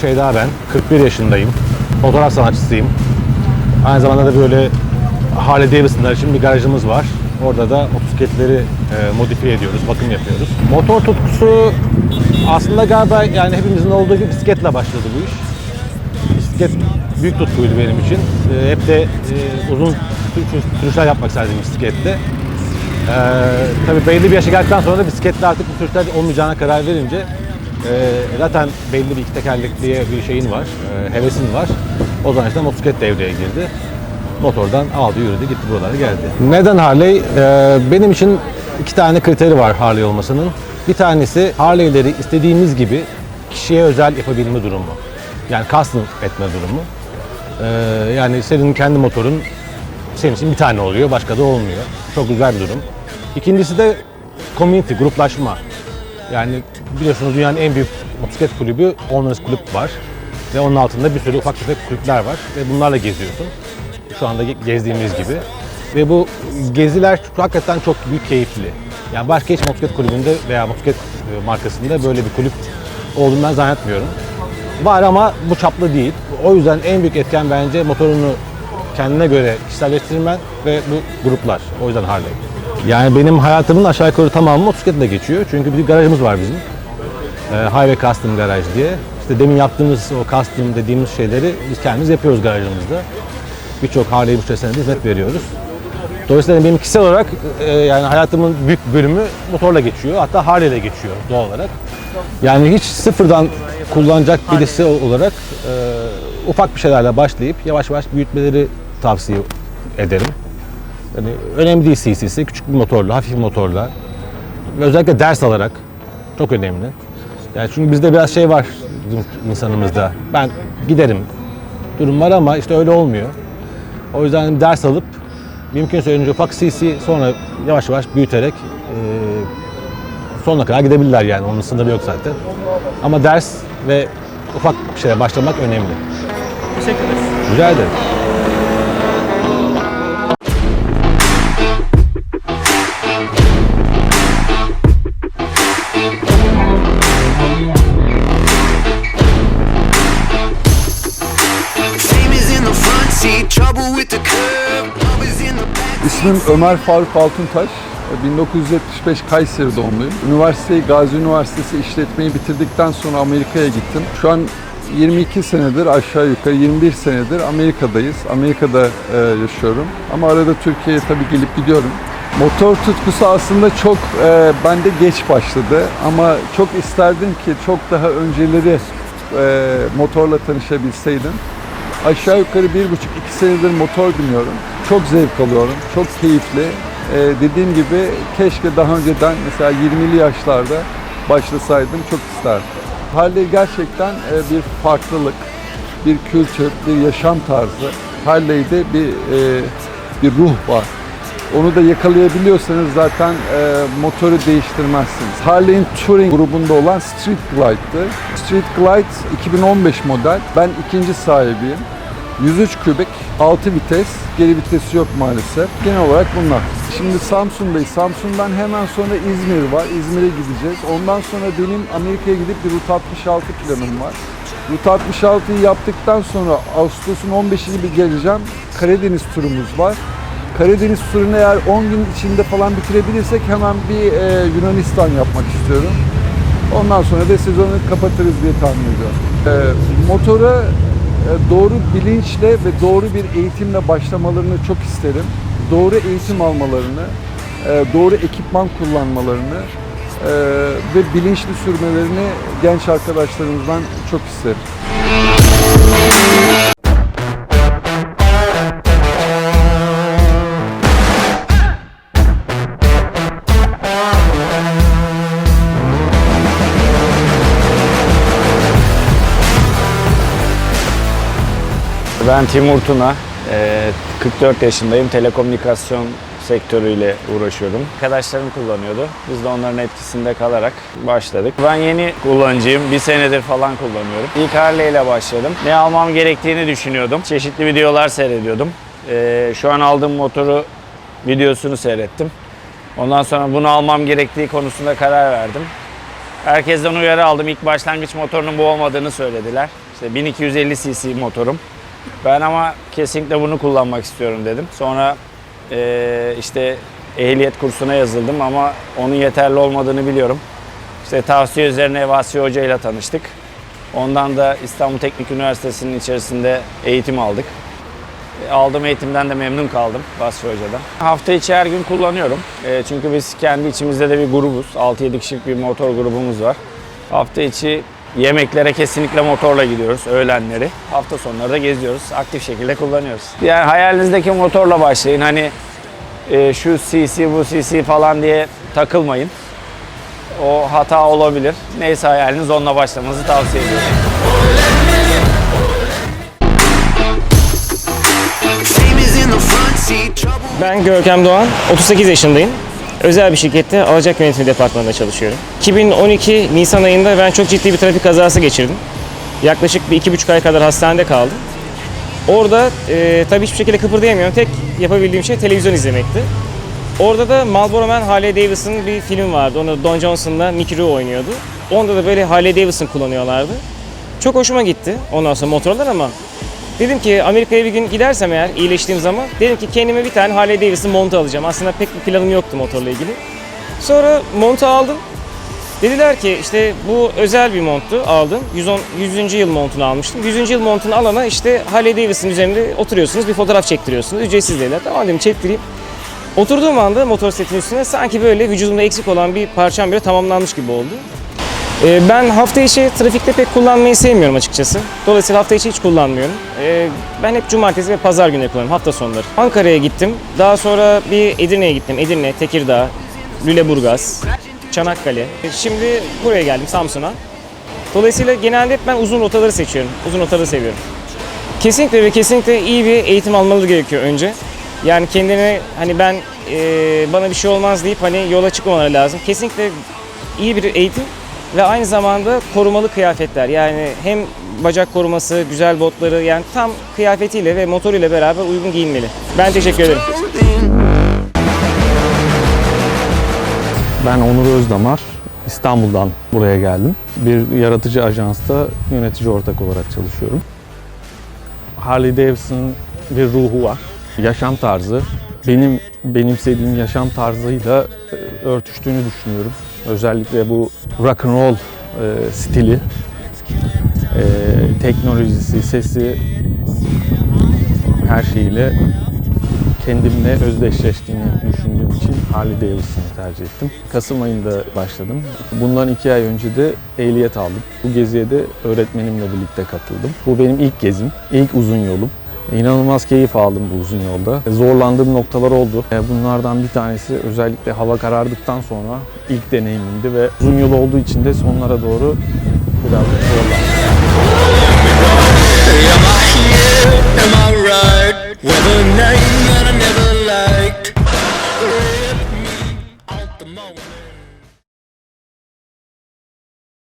Şeyda ben. 41 yaşındayım. Fotoğraf sanatçısıyım. Aynı zamanda da böyle Harley Davidson'lar için bir garajımız var. Orada da motosikletleri e, modifiye ediyoruz, bakım yapıyoruz. Motor tutkusu aslında galiba yani hepimizin olduğu gibi bisikletle başladı bu iş. Bisiklet büyük tutkuydu benim için. E, hep de e, uzun sürüş- sürüşler yapmak isterdim bisiklette. E, tabii belli bir yaşa geldikten sonra da bisikletle artık bu sürüşler olmayacağına karar verince e, zaten belli bir iki tekerlekliye bir şeyin var, e, hevesin var. O zaman işte motosiklet devreye girdi. Motordan aldı yürüdü gitti buralara geldi. Neden Harley? Ee, benim için iki tane kriteri var Harley olmasının. Bir tanesi Harley'leri istediğimiz gibi kişiye özel yapabilme durumu. Yani custom etme durumu. Ee, yani senin kendi motorun senin için bir tane oluyor, başka da olmuyor. Çok güzel bir durum. İkincisi de community, gruplaşma. Yani biliyorsunuz dünyanın en büyük motosiklet kulübü Owners Kulüp var. Ve onun altında bir sürü ufak tefek kulüpler var. Ve bunlarla geziyorsun. Şu anda ge- gezdiğimiz gibi. Ve bu geziler hakikaten çok büyük keyifli. Yani başka hiç motosiklet kulübünde veya motosiklet e, markasında böyle bir kulüp olduğunu ben zannetmiyorum. Var ama bu çaplı değil. O yüzden en büyük etken bence motorunu kendine göre kişiselleştirmen ve bu gruplar. O yüzden Harley. Yani benim hayatımın aşağı yukarı tamamı motosikletle geçiyor. Çünkü bir garajımız var bizim. Ee, Highway Custom Garaj diye. İşte demin yaptığımız o custom dediğimiz şeyleri biz kendimiz yapıyoruz garajımızda. Birçok Harley müşterisine de hizmet veriyoruz. Dolayısıyla benim kişisel olarak e, yani hayatımın büyük bölümü motorla geçiyor. Hatta Harley ile geçiyor doğal olarak. Yani hiç sıfırdan kullanacak birisi olarak e, ufak bir şeylerle başlayıp yavaş yavaş büyütmeleri tavsiye ederim. Yani önemli değil CC'si, küçük bir motorla, hafif bir motorla ve özellikle ders alarak çok önemli. Yani çünkü bizde biraz şey var insanımızda. Ben giderim durum var ama işte öyle olmuyor. O yüzden ders alıp mümkünse önce ufak CC sonra yavaş yavaş büyüterek e, sonuna kadar gidebilirler yani. Onun sınırı yok zaten. Ama ders ve ufak bir şeye başlamak önemli. Teşekkür ederiz. Rica ederim. İsmim Ömer Faruk Altuntaş. 1975 Kayseri doğumluyum. Üniversiteyi Gazi Üniversitesi işletmeyi bitirdikten sonra Amerika'ya gittim. Şu an 22 senedir aşağı yukarı 21 senedir Amerika'dayız. Amerika'da e, yaşıyorum. Ama arada Türkiye'ye tabii gelip gidiyorum. Motor tutkusu aslında çok e, bende geç başladı ama çok isterdim ki çok daha önceleri e, motorla tanışabilseydim. Aşağı yukarı bir buçuk iki senedir motor biniyorum. Çok zevk alıyorum. Çok keyifli. Ee, dediğim gibi keşke daha önceden mesela 20'li yaşlarda başlasaydım çok isterdim. Harley gerçekten e, bir farklılık, bir kültür, bir yaşam tarzı. Harley'de bir e, bir ruh var. Onu da yakalayabiliyorsanız zaten e, motoru değiştirmezsiniz. Harley'in Touring grubunda olan Street Glide'dı. Street Glide 2015 model. Ben ikinci sahibiyim. 103 kübik, 6 vites, geri vitesi yok maalesef. Genel olarak bunlar. Şimdi Samsun'dayız. Samsun'dan hemen sonra İzmir var. İzmir'e gideceğiz. Ondan sonra benim Amerika'ya gidip bir Route 66 planım var. Route 66'yı yaptıktan sonra Ağustos'un 15'i gibi geleceğim. Karadeniz turumuz var. Karadeniz turunu eğer 10 gün içinde falan bitirebilirsek hemen bir e, Yunanistan yapmak istiyorum. Ondan sonra da sezonu kapatırız diye tahmin ediyorum. E, motora doğru bilinçle ve doğru bir eğitimle başlamalarını çok isterim. Doğru eğitim almalarını, e, doğru ekipman kullanmalarını e, ve bilinçli sürmelerini genç arkadaşlarımızdan çok isterim. Ben Timur Tuna, Ee, 44 yaşındayım. Telekomünikasyon sektörüyle uğraşıyorum. Arkadaşlarım kullanıyordu. Biz de onların etkisinde kalarak başladık. Ben yeni kullanıcıyım. Bir senedir falan kullanıyorum. İlk Harley ile başladım. Ne almam gerektiğini düşünüyordum. Çeşitli videolar seyrediyordum. Ee, şu an aldığım motoru videosunu seyrettim. Ondan sonra bunu almam gerektiği konusunda karar verdim. Herkesten uyarı aldım. İlk başlangıç motorunun bu olmadığını söylediler. İşte 1250 cc motorum. Ben ama kesinlikle bunu kullanmak istiyorum dedim. Sonra eee, işte ehliyet kursuna yazıldım ama onun yeterli olmadığını biliyorum. İşte tavsiye üzerine Vasi Hoca ile tanıştık. Ondan da İstanbul Teknik Üniversitesi'nin içerisinde eğitim aldık. E, Aldığım eğitimden de memnun kaldım Vasfi Hoca'dan. Hafta içi her gün kullanıyorum. E, çünkü biz kendi içimizde de bir grubuz. 6-7 kişilik bir motor grubumuz var. Hafta içi yemeklere kesinlikle motorla gidiyoruz öğlenleri. Hafta sonları da geziyoruz. Aktif şekilde kullanıyoruz. Yani hayalinizdeki motorla başlayın. Hani e, şu CC bu CC falan diye takılmayın. O hata olabilir. Neyse hayaliniz onunla başlamanızı tavsiye ediyorum. Ben Görkem Doğan, 38 yaşındayım. Özel bir şirkette alacak yönetimi departmanında çalışıyorum. 2012 Nisan ayında ben çok ciddi bir trafik kazası geçirdim. Yaklaşık bir iki buçuk ay kadar hastanede kaldım. Orada e, tabii hiçbir şekilde kıpırdayamıyorum. Tek yapabildiğim şey televizyon izlemekti. Orada da Marlboro Man Harley Davidson'ın bir film vardı. Onu Don Johnson'la Mickey Rourke oynuyordu. Onda da böyle Harley Davidson kullanıyorlardı. Çok hoşuma gitti ondan sonra motorlar ama Dedim ki Amerika'ya bir gün gidersem eğer iyileştiğim zaman dedim ki kendime bir tane Harley Davidson montu alacağım. Aslında pek bir planım yoktu motorla ilgili. Sonra montu aldım. Dediler ki işte bu özel bir monttu aldım. 110, 100. yıl montunu almıştım. 100. yıl montunu alana işte Harley Davidson üzerinde oturuyorsunuz bir fotoğraf çektiriyorsunuz. Ücretsiz dediler. Tamam dedim çektireyim. Oturduğum anda motor setin üstüne sanki böyle vücudumda eksik olan bir parçam böyle tamamlanmış gibi oldu. Ee, Ben hafta içi trafikte pek kullanmayı sevmiyorum açıkçası. Dolayısıyla hafta içi hiç kullanmıyorum. Ee, Ben hep cumartesi ve pazar günleri kullanıyorum hafta sonları. Ankara'ya gittim. Daha sonra bir Edirne'ye gittim. Edirne, Tekirdağ, Lüleburgaz, Çanakkale. Ee, Şimdi buraya geldim Samsun'a. Dolayısıyla genelde hep ben uzun rotaları seçiyorum. Uzun rotaları seviyorum. Kesinlikle ve kesinlikle iyi bir eğitim almaları gerekiyor önce. Yani kendine hani ben bana bir şey olmaz deyip hani yola çıkmamaları lazım. Kesinlikle iyi bir eğitim ve aynı zamanda korumalı kıyafetler. Yani hem bacak koruması, güzel botları yani tam kıyafetiyle ve motoruyla beraber uygun giyinmeli. Ben teşekkür ederim. Ben Onur Özdamar. İstanbul'dan buraya geldim. Bir yaratıcı ajansta yönetici ortak olarak çalışıyorum. Harley Davidson'ın bir ruhu var. Yaşam tarzı benim benimsediğim yaşam tarzıyla e, örtüştüğünü düşünüyorum. Özellikle bu rock and roll e, stili, e, teknolojisi, sesi her şeyiyle kendimle özdeşleştiğini düşündüğüm için Harley Davidson'ı tercih ettim. Kasım ayında başladım. Bundan iki ay önce de ehliyet aldım. Bu geziye de öğretmenimle birlikte katıldım. Bu benim ilk gezim, ilk uzun yolum. İnanılmaz keyif aldım bu uzun yolda. Zorlandığım noktalar oldu. E, bunlardan bir tanesi özellikle hava karardıktan sonra ilk deneyimimdi ve uzun yol olduğu için de sonlara doğru biraz zorlandım.